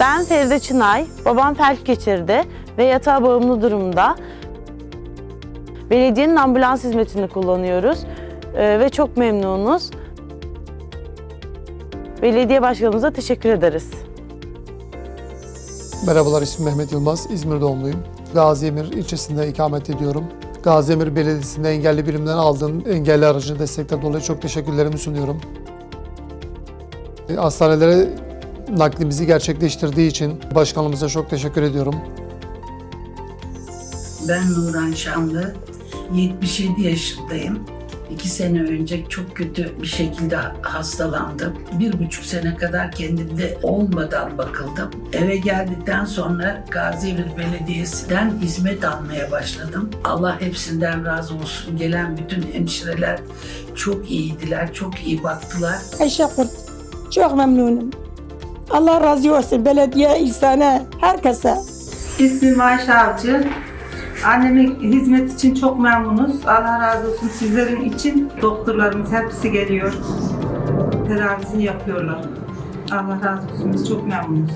Ben Feride Çınay, babam felç geçirdi ve yatağa bağımlı durumda. Belediyenin ambulans hizmetini kullanıyoruz Ee, ve çok memnunuz. Belediye başkanımıza teşekkür ederiz. Merhabalar ismim Mehmet Yılmaz. İzmir doğumluyum. Gaziemir ilçesinde ikamet ediyorum. Gaziemir Belediyesi'nde engelli birimden aldığım engelli aracı destekten dolayı çok teşekkürlerimi sunuyorum. E, Hastanelere naklimizi gerçekleştirdiği için başkanımıza çok teşekkür ediyorum. Ben Nuran Şanlı, 77 yaşındayım. İki sene önce çok kötü bir şekilde hastalandım. Bir buçuk sene kadar kendimde olmadan bakıldım. Eve geldikten sonra Gaziemir Belediyesi'den hizmet almaya başladım. Allah hepsinden razı olsun. Gelen bütün hemşireler çok iyiydiler, çok iyi baktılar. Ayşe Kurt. Çok memnunum. Allah razı olsun belediye, insana, herkese. İsmim Ayşe Avcı. Annemin hizmet için çok memnunuz. Allah razı olsun sizlerin için. Doktorlarımız hepsi geliyor. Tedavisini yapıyorlar. Allah razı olsun. Biz çok memnunuz.